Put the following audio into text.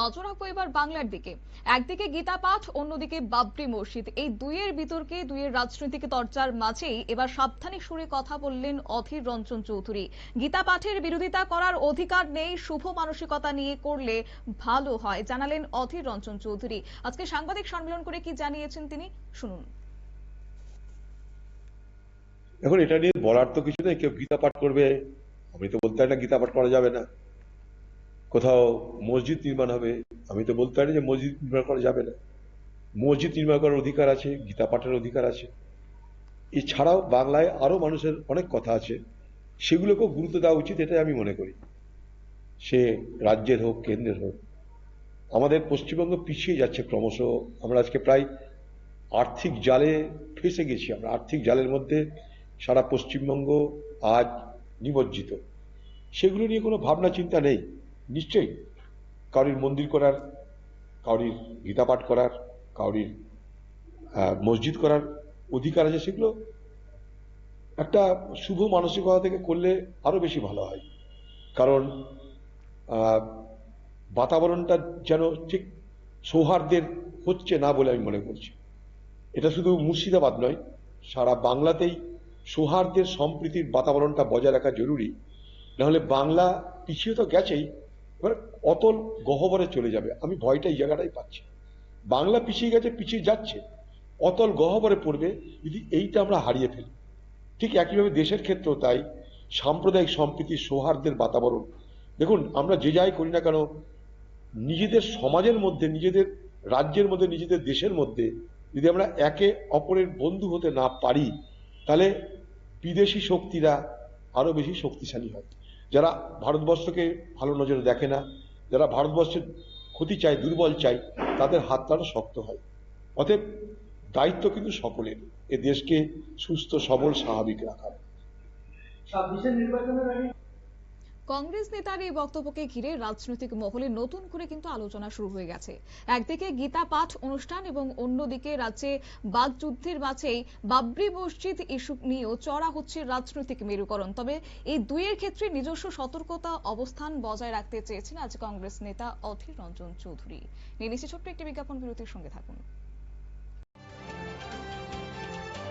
নজর রাখব এবার বাংলার দিকে। একদিকে গীতা পাঠ, অন্যদিকে বাবরি মসজিদ। এই দুইয়ের বিতর্কে, দুইয়ের রাজনৈতিক চর্চার মাঝেই এবার সাবধানী সুরে কথা বললেন অধীর রঞ্জন চৌধুরী। গীতা পাঠের বিরোধিতা করার অধিকার নেই, শুভ মানসিকতা নিয়ে করলে ভালো হয়, জানালেন অধীর রঞ্জন চৌধুরী। আজকে সাংবাদিক সম্মেলন করে কি জানিয়েছেন তিনি? শুনুন। এখন এটা নিয়ে বলার তো কিছু নেই, কেউ গীতা পাঠ করবে আমি তো বলতে না গীতা পাঠ করা যাবে না। কোথাও মসজিদ নির্মাণ হবে, আমি তো বলতে পারি যে মসজিদ নির্মাণ করা যাবে না। মসজিদ নির্মাণ করার অধিকার আছে, গীতা পাঠের অধিকার আছে। এছাড়াও বাংলায় আরও মানুষের অনেক কথা আছে, সেগুলোকেও গুরুত্ব দেওয়া উচিত, এটাই আমি মনে করি। সে রাজ্যের হোক, কেন্দ্রের হোক, আমাদের পশ্চিমবঙ্গ পিছিয়ে যাচ্ছে ক্রমশ। আমরা আজকে প্রায় আর্থিক জালে ফেসে গেছি আমরা। আর্থিক জালের মধ্যে সারা পশ্চিমবঙ্গ আজ নিমজ্জিত। সেগুলো নিয়ে কোনো ভাবনা চিন্তা নেই। নিশ্চয়ই। কারোর মন্দির করার কারোর গীতা পাঠ করার আহ, মসজিদ করার অধিকার আছে সেগুলো একটা শুভ মানসিকতা থেকে করলে আরও বেশি ভালো হয়। কারণ বাতাবরণটা যেন ঠিক সৌহার্দ্যের হচ্ছে না বলে আমি মনে করছি। এটা শুধু মুর্শিদাবাদ নয় সারা বাংলাতেই সৌহার্দ্যের সম্প্রীতির বাতাবরণটা বজায় রাখা জরুরি। নাহলে বাংলা পিছিয়ে তো গেছেই এবার অতল গহ্বরে চলে যাবে। আমি ভয়টা এই জায়গাটাই পাচ্ছি। বাংলা পিছিয়ে গেছে, পিছিয়ে যাচ্ছে। অতল গহ্বরে পড়বে, যদি এইটা আমরা হারিয়ে ফেলি। ঠিক একইভাবে দেশের ক্ষেত্রেও তাই। সাম্প্রদায়িক সম্প্রীতি, সৌহার্দ্যের বাতাবরণ। দেখুন, আমরা যে যাই করি না কেন, নিজেদের সমাজের মধ্যে, নিজেদের রাজ্যের মধ্যে, নিজেদের দেশের মধ্যে যদি আমরা একে অপরের বন্ধু হতে না পারি, তাহলে বিদেশি শক্তিরা আরও বেশি শক্তিশালী হয়। যারা ভারতবর্ষকে ভালো নজরে দেখে না, যারা ভারতবর্ষের ক্ষতি চায়, দুর্বল চায়, তাদের হাত তারা শক্ত হয়। অতএব দায়িত্ব কিন্তু সকলের, এ দেশকে সুস্থ, সবল, স্বাভাবিক রাখার। নির্বাচনের কংগ্রেস নেতার এই বক্তব্যকে ঘিরে রাজনৈতিক মহলে নতুন করে কিন্তু আলোচনা শুরু হয়ে গেছে। একদিকে গীতা পাঠ অনুষ্ঠান এবং অন্যদিকে রাজ্যে বাগযুদ্ধের মাঝেই বাবরি মসজিদ ইস্যু নিয়েও চড়া হচ্ছে রাজনৈতিক মেরুকরণ। তবে এই দুইয়ের ক্ষেত্রে নিজস্ব সতর্কতা অবস্থান বজায় রাখতে চেয়েছেন আজ কংগ্রেস নেতা অধীর রঞ্জন চৌধুরী। নিয়ে নিচ্ছে ছোট্ট একটি বিজ্ঞাপন বিরতির সঙ্গে থাকুন।